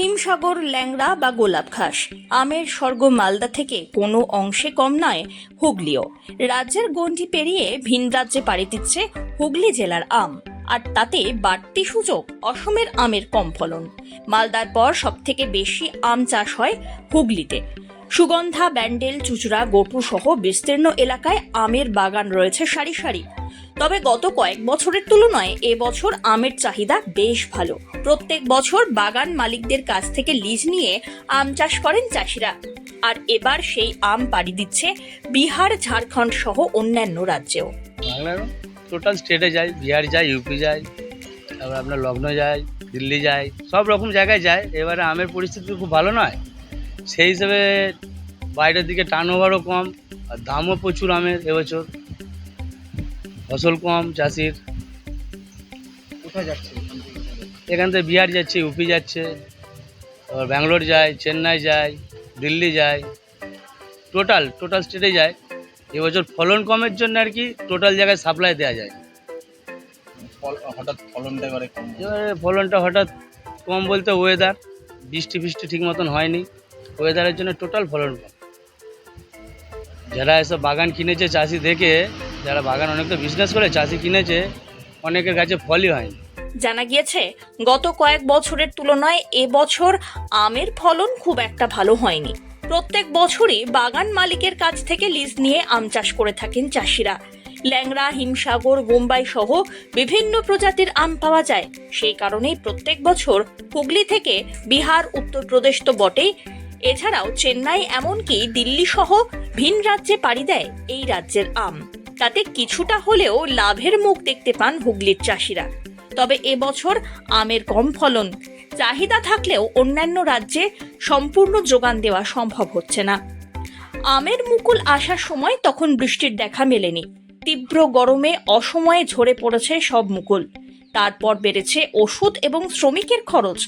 হিমসাগর, ল্যাংড়া বা গোলাপ ঘাস। আমের স্বর্গ মালদা থেকে কোনো অংশে কম নয়, হুগলিও। রাজ্যের গণ্ডি পেরিয়ে ভিন রাজ্যে পাড়ি দিচ্ছে হুগলি জেলার আম। আর তাতে বাড়তি সুযোগ অসমের আমের কম ফলন। মালদার পর সবথেকে বেশি আম চাষ হয় হুগলিতে। সুগন্ধা, ব্যান্ডেল, চুচড়া গোটু সহ বিস্তীর্ণ এলাকায় আমের বাগান রয়েছে সারি সারি। তবে গত কয়েক বছরের তুলনায় এবছর আমের চাহিদা বেশ ভালো। প্রত্যেক বছর বাগান মালিকদের কাছ থেকে লিজ নিয়ে আম চাষ করেন চাষিরা। আর এবার সেই আম পাড়ি দিচ্ছে বিহার, ঝাড়খণ্ড সহ অন্যান্য রাজ্যেও। টোটাল স্টেটে যায়, বিহার যায় ইউপি যায়, তারপর আপনার লগ্ন যায়, দিল্লি যায়, সব রকম জায়গায় যায়। এবারে আমের পরিস্থিতি খুব ভালো নয়। সেই হিসেবে বাইরের দিকে টার্ন ওভারও কম, আর দামও প্রচুর আমের এবছর। ফসল কম চাষির। কোথায় যাচ্ছে? এখান থেকে বিহার যাচ্ছে ইউপি যাচ্ছে আবার ব্যাঙ্গালোর যায় চেন্নাই যায় দিল্লি যায় টোটাল টোটাল স্টেটে যায় এবছর ফলন কমের জন্য আর কি টোটাল জায়গায় সাপ্লাই দেওয়া যায়। হঠাৎ ফলনটা এবারে কম এবারে ফলনটা হঠাৎ কম বলতে ওয়েদার বৃষ্টি ফিষ্টি ঠিক মতন হয়নি। ওয়েদারের জন্য টোটাল ফলন কম। যারা এসব বাগান কিনেছে চাষি দেখে যারা বাগান অনেকটা বিজনেস করে, চাষি কিনেছে, অনেকের কাছে ফলই হয়নি। জানা গিয়েছে, গত কয়েক বছরের তুলনায় এবছর আমের ফলন খুব একটা ভালো হয়নি। প্রত্যেক বছরই বাগান মালিকের কাছ থেকে লিজ নিয়ে আম চাষ করে থাকেন চাষিরা। ল্যাংড়া, হিমসাগর, বোম্বাই সহ বিভিন্ন প্রজাতির আম পাওয়া যায়। সেই কারণেই প্রত্যেক বছর হুগলি থেকে বিহার উত্তরপ্রদেশ তো বটেই। এছাড়াও চেন্নাই এমনকি দিল্লি সহ ভিন রাজ্যে পাড়ি দেয় এই রাজ্যের আম। তাতে কিছুটা হলেও লাভের মুখ দেখতে পান হুগলির চাষিরা। তবে এবছর আমের কম ফলন, চাহিদা থাকলেও অন্যান্য রাজ্যে সম্পূর্ণ যোগান দেওয়া সম্ভব হচ্ছে না। আমের মুকুল আসার সময় তখন বৃষ্টির দেখা মেলেনি। তীব্র গরমে অসময়ে ঝরে পড়েছে সব মুকুল। তারপর বেড়েছে ওষুধ এবং শ্রমিকের খরচ।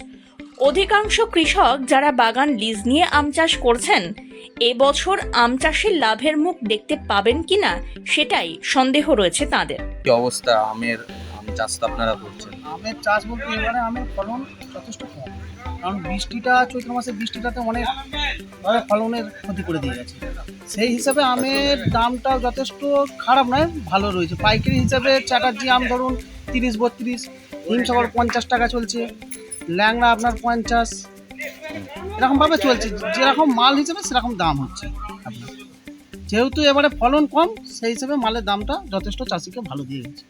অধিকাংশ কৃষক যারা বাগান লিজ নিয়ে আম চাষ করছেন এবছর আম চাষের লাভের মুখ দেখতে পাবেন কিনা সেটাই সন্দেহ রয়েছে তাদের। কি অবস্থা? আমের আম চাষ তো আপনারা করছেন। আমের চাষ বলতে এবারে আমের ফলন যথেষ্ট কম। কারণ বৃষ্টিটা চৈত্র মাসের বৃষ্টিটাতে অনেক ভাবে ফলনের ক্ষতি করে দিয়ে গেছে। সেই হিসাবে আমের দামটাও যথেষ্ট খারাপ নয় ভালো রয়েছে। পাইকারি হিসাবে চ্যাটার্জি আম ধরুন তিরিশ বত্রিশ হিমসাগর পঞ্চাশ টাকা চলছে ল্যাংড়া আপনার পঞ্চাশ এরকমভাবে চলছে। যেরকম মাল হিসেবে সেরকম দাম হচ্ছে। আপনার যেহেতু এবারে ফলন কম, সেই হিসেবে মালের দামটা যথেষ্ট চাষিকে ভালো দিয়ে গেছে।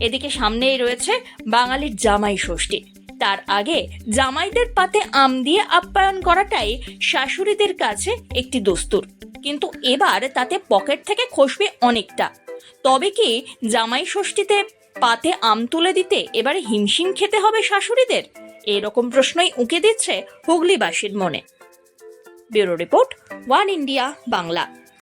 এদিকে সামনেই রয়েছে বাঙালির জামাই ষষ্ঠী। তার আগে জামাইদের পাতে আম দিয়ে আপ্যায়ন করাটাই শাশুড়িদের কাছে একটি দস্তুর। কিন্তু এবার তাতে পকেট থেকে খসবে অনেকটা। তবে কি জামাই ষষ্ঠীতে পাতে আম তুলে দিতে এবারে হিমশিম খেতে হবে শাশুড়িদের? এরকম প্রশ্নই উঁকে দিচ্ছে হুগলিবাসীর মনে। Bureau report one India Bangla.